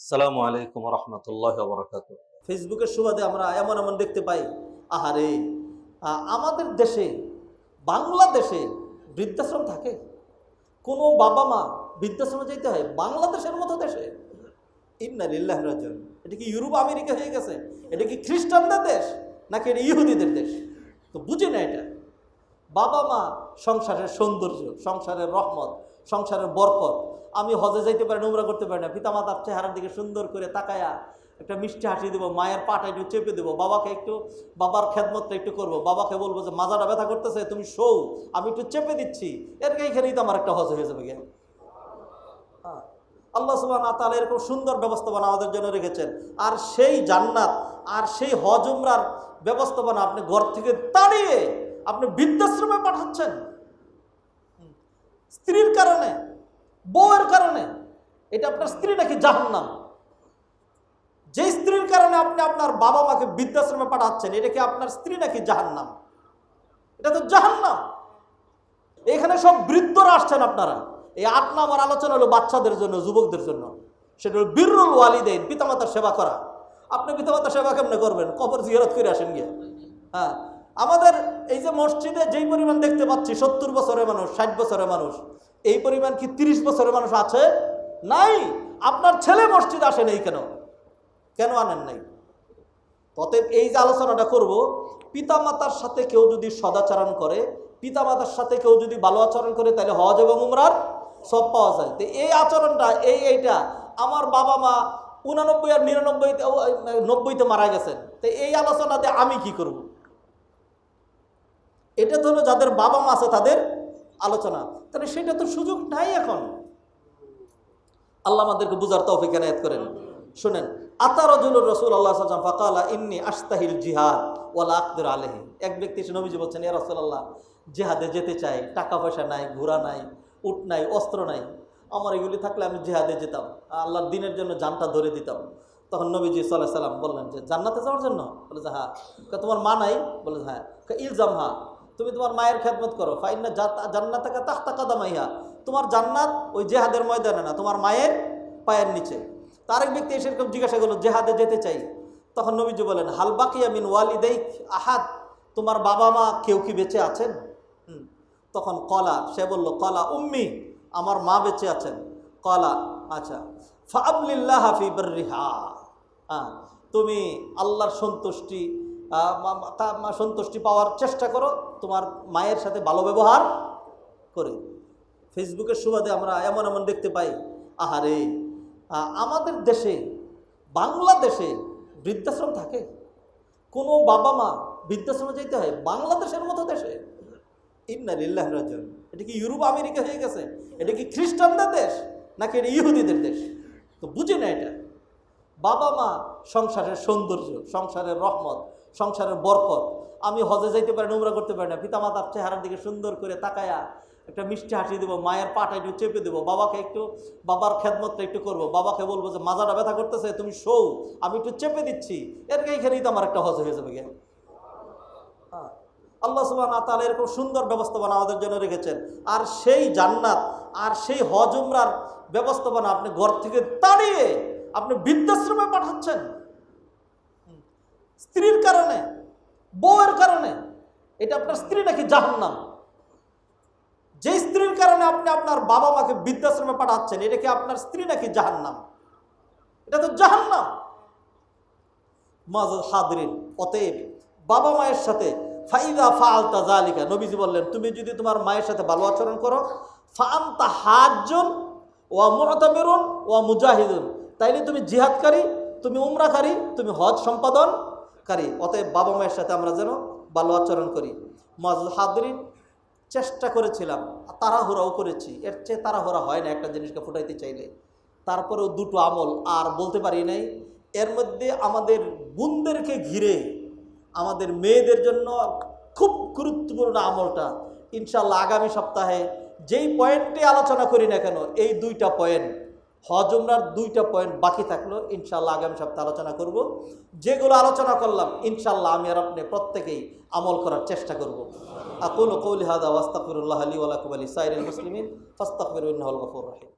আসসালামু আলাইকুম রহমতুল্লাহ বরকাত ফেসবুকের সুবাদে আমরা এমন এমন দেখতে পাই, আহারে আমাদের দেশে, বাংলাদেশে বৃদ্ধাশ্রম থাকে? কোনো বাবা মা বৃদ্ধাশ্রমে যেতে হয়, বাংলাদেশের মতো দেশে? ইন্না লিল্লাহ এটা কি ইউরোপ আমেরিকা হয়ে গেছে? এটা কি খ্রিস্টানদের দেশ? নাকি এটা ইহুদিদের দেশ? তো বুঝি না এটা। বাবা মা সংসারের সৌন্দর্য, সংসারের রহমত, সংসারের বরকত আমি হজে যাইতে পারি না করতে পারি না। পিতামাতার চেহারার দিকে সুন্দর করে তাকায়া একটা মিষ্টি হাসি দেবো, মায়ের পাটা একটু চেপে দেবো, বাবাকে একটু, বাবার খেদমতটা একটু করব। বাবাকে বলব যে, মাজাটা ব্যথা করতেছে, তুমি শোও, আমি একটু চেপে দিচ্ছি। এর এইখানেই তো আমার একটা হজ হয়ে যাবে গে হ্যাঁ। আল্লাহ সুবাহ তাহলে এরকম সুন্দর ব্যবস্থাপনা আমাদের জন্য রেখেছেন। আর সেই জান্নাত, আর সেই হজ উমরার ব্যবস্থাপনা আপনি ঘর থেকে তাড়িয়ে আপনি বৃদ্ধাশ্রমে পাঠাচ্ছেন। স্ত্রীর কারণে বউয়ের কারণে, এটা আপনার স্ত্রী নাকি জাহান্নাম? যে স্ত্রীর কারণে আপনি আপনার বাবা মাকে বৃদ্ধাশ্রমে পাঠাচ্ছেন, এটা কি আপনার স্ত্রী নাকি জাহান্নাম? এটা তো জাহান্নাম। এখানে সব বৃদ্ধরা আসছেন আপনারা। এই আট নাম্বার আলোচনা হলো বাচ্চাদের জন্য, যুবকদের জন্য। সেটা হলো বীরুল ওয়ালিদেন পিতামাতার সেবা করা। আপনি পিতামাতার সেবা কেমনে করবেন? কবর জিয়ারত করে আসেন গিয়ে। হ্যাঁ আমাদের এই যে মসজিদে যেই পরিমাণ দেখতে পাচ্ছি, সত্তর বছরের মানুষ, ষাট বছরের মানুষ এই পরিমাণ কি তিরিশ বছরের মানুষ আছে? নাই। আপনার ছেলে মসজিদ আসে নেই কেন? কেন আনেন নাই? অতএব এই যে আলোচনাটা করব, পিতামাতার সাথে কেউ যদি সদাচরণ করে, পিতামাতার সাথে কেউ যদি ভালো আচরণ করে, তাহলে হজ এবং উমরার সব পাওয়া যায়। তো এই আচরণটা, এই এইটা, আমার বাবা মা উনানব্বই আর নিরানব্বইতে নব্বইতে মারা গেছেন। তো এই আলোচনাতে আমি কি করব? এটা তো হলো যাদের বাবা মা আছে, তাদের আলোচনা। তাহলে সেটা তো সুযোগ নাই এখন। আল্লাহ আমাদেরকে বুঝার তৌফিক এনায়ত করেন। শুনেন আতারজুল রসুল আল্লাহ ফাকালা ইন্নি আস্তাহিল জিহাদ ওয়ালা আকদুর আলহি এক ব্যক্তি এসে নবীজি বলছেন, ইয়া রসুল্লাহ জেহাদে যেতে চাই, টাকা পয়সা নাই, ঘোড়া নাই, উট নাই, অস্ত্র নাই। আমার এগুলি থাকলে আমি জেহাদে যেতাম আল্লাহর দিনের জন্য জানটা ধরে দিতাম। তখন নবীজি সাল্লাহ সাল্লাম বললেন যে, জান্নাতে যাওয়ার জন্য? বলে যে হ্যাঁ। তোমার মা নাই? বলে হ্যাঁ। ইলজাম হ্যাঁ তুমি তোমার মায়ের খেদমত করো। ফাইন্না জান্নাতাকা তাহতা কাদামাইহা। তোমার জান্নাত ওই জেহাদের ময়দানে না, তোমার মায়ের পায়ের নিচে। তার এক ব্যক্তি এসে এরকম জিজ্ঞাসা করল, জেহাদে যেতে চাই? তখন নবীজি বলেন হালবাকিয়া মিন ওয়ালিদাইক আহাদ। তোমার বাবা মা কেউ কি বেঁচে আছেন? তখন কলা, সে বলল, কলা উম্মি, আমার মা বেঁচে আছেন। কলা আচ্ছা ফাবলিল্লাহ হাফি বর্রিহা। হ্যাঁ তুমি আল্লাহর সন্তুষ্টি সন্তুষ্টি পাওয়ার চেষ্টা করো, তোমার মায়ের সাথে ভালো ব্যবহার করে। ফেসবুকের সুবাদে আমরা এমন এমন দেখতে পাই, আহারে আমাদের দেশে, বাংলাদেশে বৃদ্ধাশ্রম থাকে। কোনো বাবা মা বৃদ্ধাশ্রমে যেতে হয়, বাংলাদেশের মতো দেশে। ইন্না লিল্লাহ রাজন এটা কি ইউরোপ আমেরিকা হয়ে গেছে? এটা কি খ্রিস্টানদের দেশ? নাকি এটা ইহুদিদের দেশ? তো বুঝি না এটা। বাবা মা সংসারের সৌন্দর্য, সংসারের রহমত সংসারের বরকত। আমি হজে যাইতে পারি না উমরা করতে পারি না। পিতামাতার চেহারার দিকে সুন্দর করে তাকায়া একটা মিষ্টি হাসি দেবো, মায়ের পাটা একটু চেপে দেবো, বাবাকে একটু, বাবার খেদমতটা একটু করব। বাবাকে বলব যে, মাজাটা ব্যথা করতেছে, তুমি শোও, আমি একটু চেপে দিচ্ছি। এর এইখানেই তো আমার একটা হজ হয়ে যাবে গে। হ্যাঁ। আল্লাহ সুবাহ তাহলে এরকম সুন্দর ব্যবস্থাপনা আমাদের জন্য রেখেছেন। আর সেই জান্নাত, আর সেই হজ উমরার ব্যবস্থাপনা আপনি ঘর থেকে তাড়িয়ে আপনি বৃদ্ধাশ্রমে পাঠাচ্ছেন। স্ত্রীর কারণে, বউয়ের কারণে, এটা আপনার স্ত্রী নাকি জাহান্নাম? যে স্ত্রীর কারণে আপনি আপনার বাবা মাকে বৃদ্ধাশ্রমে পাঠাচ্ছেন, এটা কি আপনার স্ত্রী নাকি জাহান্নাম? এটা তো জাহান্নাম। মাজুল হাদরিন, অতএব বাবা মায়ের সাথে, ফাইদা ফালতা জালিকা নবীজি বললেন, তুমি যদি তোমার মায়ের সাথে ভালো আচরণ করো ফান্তা হাজন ওয়া মুতামেরুন ওয়া মুজাহিদুন। তাইলে তুমি জিহাদকারী, তুমি উমরাকারী, তুমি হজ সম্পাদনকারী অতএব বাবা মায়ের সাথে আমরা যেন ভালো আচরণ করি। মাজুল হাদরিন চেষ্টা করেছিলাম, তাড়াহুড়াও করেছি। এর চেয়ে তাড়াহুড়া হয় না একটা জিনিসকে ফুটাইতে চাইলে। তারপরেও দুটো আমল আর বলতে পারি নাই। এর মধ্যে আমাদের বোনদেরকে ঘিরে, আমাদের মেয়েদের জন্য খুব গুরুত্বপূর্ণ আমলটা ইনশাল্লাহ আগামী সপ্তাহে যেই পয়েন্টে আলোচনা করি না কেন, এই দুইটা পয়েন্ট হজ উমরার দুইটা পয়েন্ট বাকি থাকল ইনশাল্লাহ আগামী সপ্তাহে আলোচনা করব। যেগুলো আলোচনা করলাম ইনশাল্লাহ আমি আর আপনি প্রত্যেকেই আমল করার চেষ্টা করব। আকুল কৌলি হাদা ওয়াস্তাফিরুল্লাহ আলী ওয়ালাকুম আলী সাইরুল মুসলিমিন ফাস্তাফিরুল গফুর রাহিম।